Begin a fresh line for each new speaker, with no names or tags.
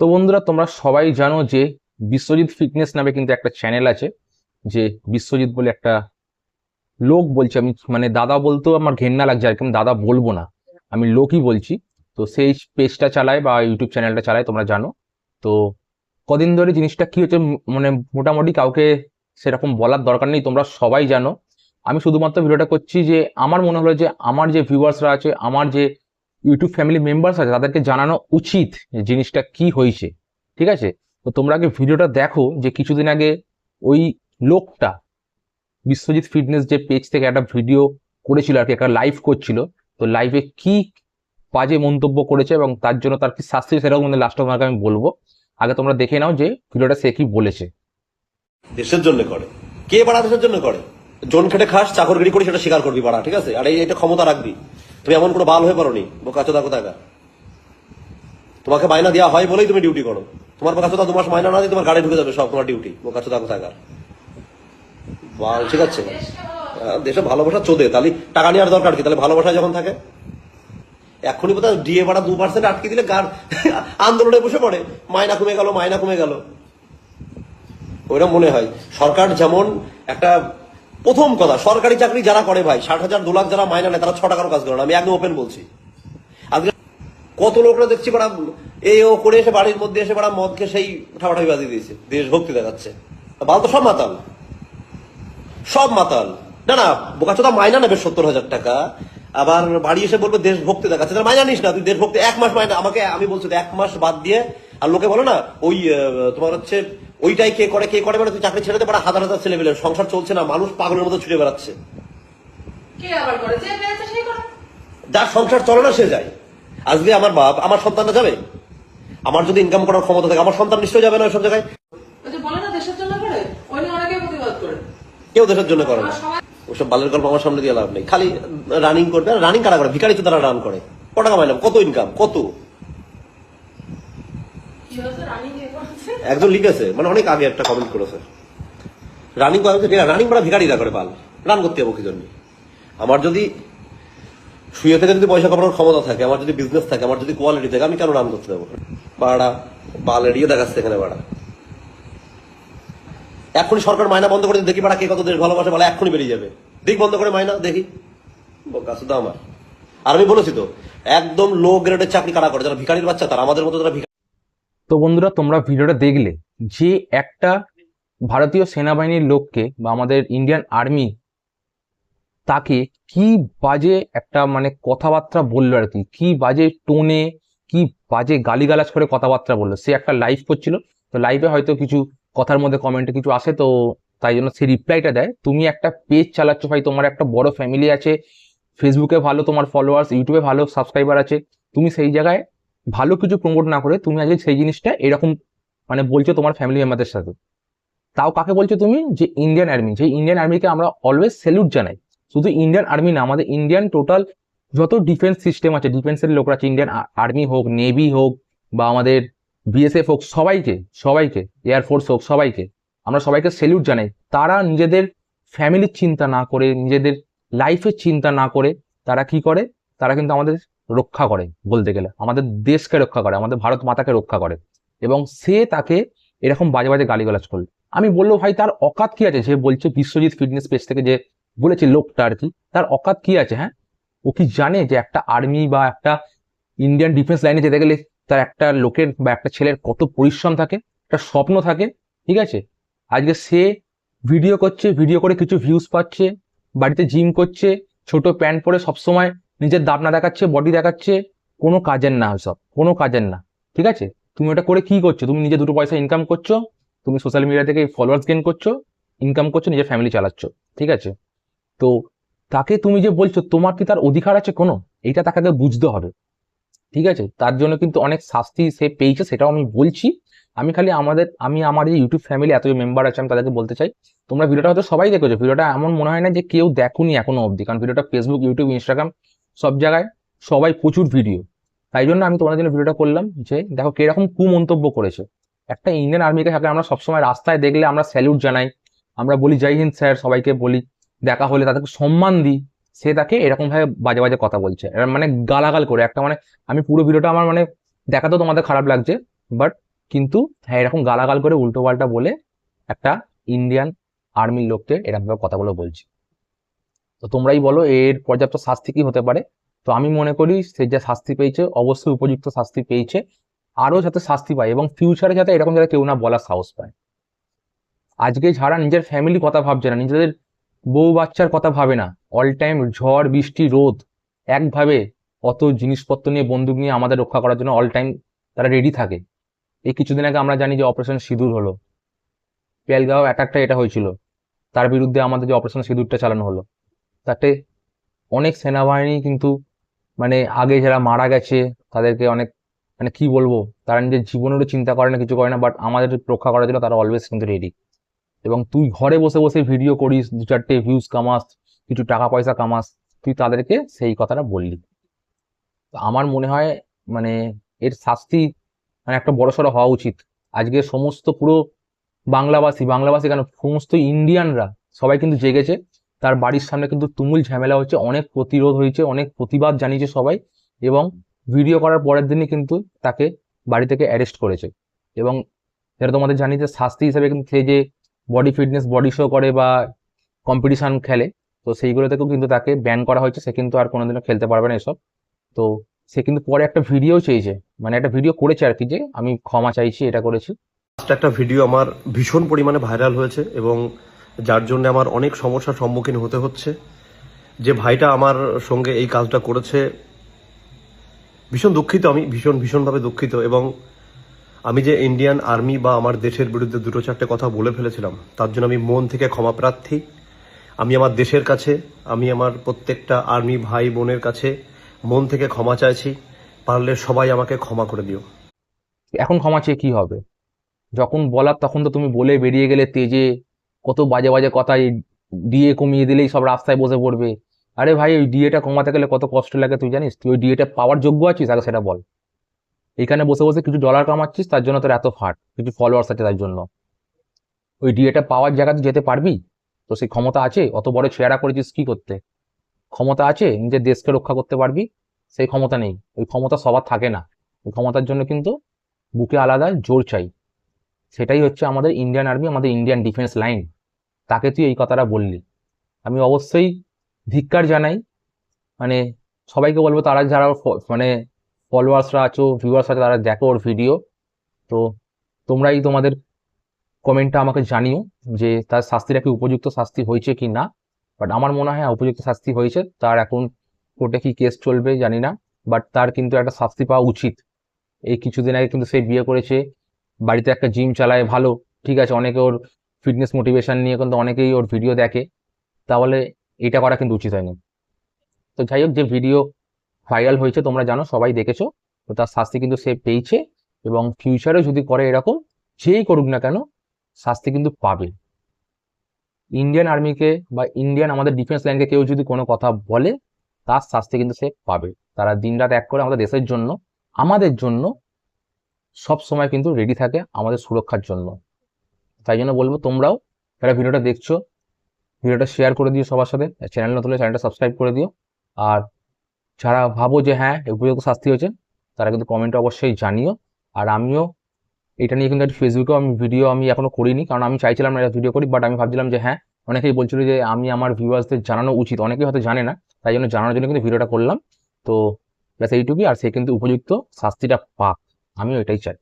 তো বন্ধুরা, তোমরা সবাই জানো যে বিশ্বজিৎ ফিটনেস নামে কিন্তু একটা চ্যানেল আছে, যে বিশ্বজিৎ বলে একটা লোক বলছে আমি মানে দাদা বলতেও আমার ঘেন্না লাগছে আর কি দাদা বলব না, আমি লোকই বলছি। তো সেই পেজটা চালায় বা ইউটিউব চ্যানেলটা চালায়, তোমরা জানো। তো কদিন ধরে জিনিসটা কি হচ্ছে মানে মোটামুটি কাউকে সেরকম বলার দরকার নেই, তোমরা সবাই জানো। আমি শুধুমাত্র ভিডিওটা করছি যে, আমার মনে হলো যে, আমার যে ভিউয়ার্সরা আছে, আমার যে ইউটিউব ফ্যামিলি মেম্বার্স আছে, তাদেরকে জানানো উচিত জিনিসটা কি হয়েছে, ঠিক আছে? তো তোমরা আগে ভিডিওটা দেখো যে কিছুদিন আগে ওই লোকটা, বিশ্বজিৎ ফিটনেস যে পেজ থেকে একটা ভিডিও করেছিল আর কি, একটা লাইভ করছিল, তো লাইভে কি বাজে মন্তব্য করেছে এবং তার জন্য তার কি শাস্তি সেটাও মানে লাস্ট তোমাকে আমি বলব। আগে তোমরা দেখে নাও যে ভিডিওটা সে কি বলেছে।
দেশের জন্য করে। কে বাড়া দেশের জন্য করে? জন খেটে খাস, চাকরগিরি করি সেটা স্বীকার করবি বাড়া, ঠিক আছে? আর এই এটা ক্ষমতা রাখবি। তুমি এমন কোনো বাল হয়ে পারোনি বোকাচোদা কোথাকা তোমাকে মাইনা দেওয়া হয় বলেই তুমি ডিউটি করো। তোমার বোকাচোদা মাস মাইনা না দিয়ে তোমার গাড়ি ঢুকে যাবে সব তোমার ডিউটি বোকাচোদা কোথাকার? বাল, ঠিক আছে। দেশে ভালোবাসা চোদে, তাহলে টাকা নেওয়ার দরকার কি? তাহলে ভালোবাসা যখন থাকে, এখনই বোধহয় ডিএ ভাড়া দু পার্সেন্ট আটকে দিলে গার আন্দোলনে বসে পড়ে। মাইনা কমে গেল, মাইনা কমে গেল। ওইরকম মনে হয়। সরকার যেমন একটা প্রথম কথা, সরকারি চাকরি যারা করে ভাই, ষাট হাজার, দু লাখ যারা মাইনা নেয়, তারা ছ টাকারও কাজ করে না, আমি একদম ওপেন বলছি। আজকে কত লোকরা দেখছি বাড়া এ ও করে এসে বাড়ির মধ্যে এসে বাড়া মদকে সেই ঠাপাঠাপি বাজিয়ে দিয়েছে দেশভক্তি দেখাচ্ছে। বাল তো সব মাতাল। সব মাতাল। না না বোকাচোদা মাইনা নেবে সত্তর হাজার টাকা, আবার বাড়ি এসে বলবে দেশভক্তি দেখাচ্ছে। তাহলে মাইনা নিস না, তুই দেশভক্তি এক মাস মাইনা আমাকে আমি বলছি এক মাস বাদ দিয়ে, আর লোকে বলো না, ওই তোমার হচ্ছে ওইটাই কে করে কে করে মানে তুই চাকরি ছেড়ে দে বড় হাজার হাজার ছেলে সংসার চলছে না মানুষ পাগলের মতো ছুটে বেড়াচ্ছে। যার সংসার চলে না সে যায়। আজকে আমার বাপ আমার সন্তানরা যাবে? আমার যদি ইনকাম করার ক্ষমতা থাকে আমার সন্তান নিশ্চয়ই যাবে না ওইসব জায়গায়? কেউ দেশের জন্য করে না। ওসব বালের গল্প আমার সামনে দিয়ে লাভ নেই। খালি রানিং করবে রানিং কারা করে? ভিকারি তো তারা রান করে। কত টাকা মাইনা কত ইনকাম কত
কি হয়েছে রানী দিয়ে করছে
একজন লিখেছে মানে অনেক আগে একটা কমেন্ট করেছে। রানিং করা হচ্ছে রানিং করা ভিকারিরা করে পাল। রান করতে যাব কি জন্য। আমার যদি শুয়ে থেকে যদি পয়সা কামানোর ক্ষমতা থাকে, আমার যদি বিজনেস থাকে, আমার যদি কোয়ালিটি থাকে, আমি কেন রান করতে যাব বাড়া, বাল এড়িয়ে দেখাচ্ছে এখানে বাড়া। এখনই সরকার মাইনা বন্ধ করে দেখি বাড়া কে কত দেশ ভালোবাসে, বলে এখনই বেরিয়ে যাবে। দিক বন্ধ করে মাইনা, দেখি। বোকা শুধু আমার। আর আমি বলেছি তো, একদম লো গ্রেডের চাকরি কারা করে? যারা ভিকারির বাচ্চা, তারা আমাদের মতো যারা
তো বন্ধুরা, তোমরা ভিডিওটা দেখলে যে একটা ভারতীয় সেনাবাহিনীর লোককে বা আমাদের ইন্ডিয়ান আর্মি তাকে কি বাজে একটা মানে কথাবার্তা বলল আর কি কি বাজে টোনে কি বাজে গালিগালাজ করে কথাবার্তা বলল। সে একটা লাইভ করছিল, তো লাইভে হয়তো কিছু কথার মধ্যে কমেন্টে কিছু আসে, তো তাই জন্য সে রিপ্লাইটা দেয়। তুমি একটা পেজ চালাচ্ছ ভাই, তোমার একটা বড় ফ্যামিলি আছে ফেসবুকে ভালো তোমার ফলোয়ার্স ইউটিউবে ভালো সাবস্ক্রাইবার আছে, তুমি সেই জায়গায় ভালো কিছু প্রমোট না করে তুমি আজকে সেই জিনিসটা এরকম মানে বলছো তোমার ফ্যামিলি মেম্বারদের সাথে। তাও কাকে বলছো তুমি? যে ইন্ডিয়ান আর্মি যে ইন্ডিয়ান আর্মিকে আমরা অলওয়েজ স্যালুট জানাই। শুধু ইন্ডিয়ান আর্মি না, আমাদের ইন্ডিয়ান টোটাল যত ডিফেন্স সিস্টেম আছে ডিফেন্সের লোকরা আছে ইন্ডিয়ান আর্মি হোক নেভি হোক, বা আমাদের বিএসএফ হোক, সবাইকে সবাইকে এয়ারফোর্স হোক, সবাইকে, আমরা সবাইকে স্যালুট জানাই। তারা নিজেদের ফ্যামিলির চিন্তা না করে, নিজেদের লাইফের চিন্তা না করে, তারা কি করে? তারা কিন্তু আমাদের রক্ষা করে বলতে গেলে। আমাদের দেশকে রক্ষা করে, আমাদের ভারত মাতাকে রক্ষা করে। এবং সে তাকে এরকম বাজে বাজে গালিগালাজ করল। আমি বলল, ভাই, তার অকাত কি আছে? যে বলছে, বিশ্বজিৎ ফিটনেস পেজ থেকে যে বলেছে লোকটা আর কি, তার অকাত কি আছে? হ্যাঁ? ও কি জানে যে একটা আর্মি বা একটা ইন্ডিয়ান ডিফেন্স লাইনে যেতে গেলে তার একটা লোকের বা একটা ছেলের কত পরিশ্রম থাকে, একটা স্বপ্ন থাকে, ঠিক আছে? আজকে সে ভিডিও করছে ভিডিও করে কিছু ভিউজ পাচ্ছে, বাড়িতে জিম করছে, ছোট প্যান্ট পরে সবসময় নিজের দাবনা দেখাচ্ছে বডি দেখাচ্ছে, কোনো কাজের না সব কোনো কাজের না, ঠিক আছে? তুমি ওটা করে কি করছ? তুমি নিজে দুটো পয়সা ইনকাম করছ, তুমি সোশ্যাল মিডিয়া থেকে ফলোয়ার্স গেন করছ ইনকাম করছ, নিজের ফ্যামিলি চালাচ্ছ, ঠিক আছে? তো তাকে তুমি যে বলছো, তোমার কি তার অধিকার আছে কোনো? এইটা তাকে বুঝতে হবে, ঠিক আছে? তার জন্য কিন্তু অনেক শাস্তি সে পেয়েছে, সেটাও আমি বলছি। আমি খালি আমাদের, আমি আমার যে ইউটিউব ফ্যামিলি এত মেম্বার আছে, আমি তাদেরকে বলতে চাই, তোমরা ভিডিওটা হয়তো সবাই দেখেছ ভিডিওটা এমন মনে হয় না যে কেউ দেখুনি এখনও অবধি, কারণ ভিডিওটা ফেসবুক ইউটিউব ইনস্টাগ্রাম সব জায়গায় সবাই প্রচুর ভিডিও। তাই জন্য আমি তোমাদের জন্য ভিডিওটা করলাম যে, দেখো কীরকম কুমন্তব্য করেছে। একটা ইন্ডিয়ান আর্মিকে থাকে আমরা সবসময় রাস্তায় দেখলে আমরা স্যালুট জানাই। আমরা বলি, জয় হিন্দ স্যার, সবাইকে বলি। দেখা হলে তাদেরকে সম্মান দিই। সে তাকে এরকম ভাবে বাজে বাজে কথা বলছে। মানে গালাগাল করে। একটা মানে আমি পুরো ভিডিওটা আমার মানে দেখাতেও তোমাদের খারাপ লাগছে বাট কিন্তু হ্যাঁ এরকম গালাগাল করে উল্টো পাল্টা বলে একটা ইন্ডিয়ান আর্মির লোককে এরকমভাবে কথাগুলো বলছে। তো তোমরাই বলো এর পর্যাপ্ত শাস্তি কি হতে পারে? তো আমি মনে করি সে যা শাস্তি পেয়েছে, অবশ্যই উপযুক্ত শাস্তি পেয়েছে। আরও যাতে শাস্তি পায় এবং ফিউচারে যাতে এরকম যাতে কেউ না বলার সাহস পায়। আজকে যারা নিজের ফ্যামিলি কথা ভাবছে না, নিজেদের বউ বাচ্চার কথা ভাবে না অল টাইম ঝড়, বৃষ্টি, রোদ, একভাবে অত জিনিসপত্র নিয়ে, বন্দুক নিয়ে আমাদের রক্ষা করার জন্য অল টাইম তারা রেডি থাকে। এই কিছুদিন আগে আমরা জানি যে অপারেশন সিঁদুর হলো। পেলগাঁও অ্যাটাকটা এটা হয়েছিল। তার বিরুদ্ধে আমাদের যে অপারেশন সিঁদুরটা চালানো হলো। তাতে অনেক সেনাবাহিনী কিন্তু মানে আগে যারা মারা গেছে, তাদেরকে অনেক মানে কি বলব, তারা নিজের জীবনেরও চিন্তা করে না, কিছু করে না বাট আমাদের রক্ষা করার জন্য তারা অলওয়েজ কিন্তু রেডি এবং তুই ঘরে বসে বসে ভিডিও করিস, দু চারটে ভিউজ কামাস, কিছু টাকা পয়সা কামাস, তুই তাদেরকে সেই কথাটা বললি। তো আমার মনে হয় মানে এর শাস্তি মানে একটা বড়সড় হওয়া উচিত। আজকে সমস্ত পুরো বাংলাভাষী বাংলাভাষী কেন, সমস্ত ইন্ডিয়ানরা সবাই কিন্তু জেগেছে তার বাড়ির সামনে কিন্তু তুমুল ঝামেলা হচ্ছে, অনেক প্রতিরোধ হয়েছে, অনেক প্রতিবাদ জানিয়েছে সবাই এবং ভিডিও করার পরের দিনই কিন্তু তাকে বাড়ি থেকে অ্যারেস্ট করেছে। এবং যেটা তোমাদের জানি যে শাস্তি হিসেবে কিন্তু সে যে বডি ফিটনেস বডি শো করে বা কম্পিটিশন খেলে, তো সেইগুলো থেকেও কিন্তু তাকে ব্যান করা হয়েছে, সে কিন্তু আর কোনোদিনও খেলতে পারবে না এসব। তো সে কিন্তু পরে একটা ভিডিও চেয়েছে মানে একটা ভিডিও করেছে আর কি যে, আমি ক্ষমা চাইছি, এটা করেছি।
একটা ভিডিও আমার ভীষণ পরিমাণে ভাইরাল হয়েছে এবং যার জন্য আমার অনেক সমস্যার সম্মুখীন হতে হচ্ছে। যে ভাইটা আমার সঙ্গে এই কাজটা করেছে, ভীষণ দুঃখিত আমি, ভীষণ, ভীষণভাবে দুঃখিত এবং আমি যে ইন্ডিয়ান আর্মি বা আমার দেশের বিরুদ্ধে দুটো চারটে কথা বলে ফেলেছিলাম, তার জন্য আমি মন থেকে ক্ষমা প্রার্থী। আমি আমার দেশের কাছে, আমি আমার প্রত্যেকটা আর্মি ভাই বোনের কাছে মন থেকে ক্ষমা চাইছি, পারলে সবাই আমাকে ক্ষমা করে দিও।
এখন ক্ষমা চেয়ে কি হবে? যখন বলার, তখন তো তুমি বলে বেরিয়ে গেলে তেজে কত বাজে বাজে কথা ডিএ কমিয়ে দিলেই সব রাস্তায় বসে পড়বে। আরে ভাই ওই ডিএটা কমাতে গেলে কত কষ্ট লাগে তুই জানিস? তুই ওই ডিএটা পাওয়ার যোগ্য আছিস? আগে সেটা বল। এখানে বসে বসে কিছু ডলার কামাচ্ছিস, তার জন্য তোর এত ফাট। কিছু ফলোয়ার্স আছে তার জন্য। ওই ডিএটা পাওয়ার জায়গাতে যেতে পারবি? তো সেই ক্ষমতা আছে? অত বড় ছেঁড়া করেছিস কি করতে? ক্ষমতা আছে? নিজের দেশকে রক্ষা করতে পারবি? সেই ক্ষমতা নেই। ওই ক্ষমতা সবার থাকে না। ওই ক্ষমতার জন্য কিন্তু বুকে আলাদা জোর চাই। সেটাই হচ্ছে আমাদের ইন্ডিয়ান আর্মি আমাদের ইন্ডিয়ান ডিফেন্স লাইন তাকে তুই এই কথাটা বললি। আমি অবশ্যই ধিক্কার জানাই। মানে সবাইকে বলব তারা যারা মানে ফলোয়ার্সরা আছো ভিউয়ার্স আছে তারা দেখো ওর ভিডিও তো তোমরাই তোমাদের কমেন্টটা আমাকে জানিও যে তার শাস্তিটা কি উপযুক্ত শাস্তি হয়েছে কি না। বাট আমার মনে হয় হ্যাঁ, উপযুক্ত শাস্তি হয়েছে। তার এখন কোর্টে কি কেস চলবে জানি না। বাট তার কিন্তু একটা শাস্তি পাওয়া উচিত। এই কিছুদিন আগে কিন্তু সে বিয়ে করেছে বাড়িতে একটা জিম চালায় ভালো ঠিক আছে। অনেকে ওর ফিটনেস মোটিভেশন নিয়ে কিন্তু অনেকেই ওর ভিডিও দেখে, তাহলে এটা করা কিন্তু উচিত হয়নি। তো যাই হোক, যে ভিডিও ভাইরাল হয়েছে তোমরা জানো, সবাই দেখেছ, তো তার শাস্তি কিন্তু সে পেয়েছে এবং ফিউচারে যদি করে এরকম, যেই করুক না কেন, শাস্তি কিন্তু পাবে। ইন্ডিয়ান আর্মিকে বা ইন্ডিয়ান আমাদের ডিফেন্স লাইনকে কেউ যদি কোনো কথা বলে, তার শাস্তি কিন্তু সে পাবে। তারা দিনরাত এক করে আমাদের দেশের জন্য, আমাদের জন্য সব সময় কিন্তু রেডি থাকে আমাদের সুরক্ষার জন্য। তাই জন্য বলব তোমরাও যারা ভিডিওটা দেখছ, ভিডিওটা শেয়ার করে দিও সবার সাথে। চ্যানেল নতুন চ্যানেলটা সাবস্ক্রাইব করে দিও। আর যারা ভাবো যে হ্যাঁ উপযুক্ত শাস্তি হয়েছে, তারা কিন্তু কমেন্টে অবশ্যই জানিও। আর আমিও এটা নিয়ে কিন্তু একটা ফেসবুকেও আমি ভিডিও আমি এখনও করিনি, কারণ আমি চাইছিলাম না এটা ভিডিও করি বাট আমি ভাবছিলাম যে হ্যাঁ অনেকেই বলছিল যে আমি আমার ভিউয়ার্সদের জানানো উচিত। অনেকেই হয়তো জানে না, তাই জন্য জানানোর জন্য কিন্তু ভিডিওটা করলাম। তো ব্যাস এইটুকুই, আর সে কিন্তু উপযুক্ত শাস্তিটা পাক। আমিও এটাই চাই।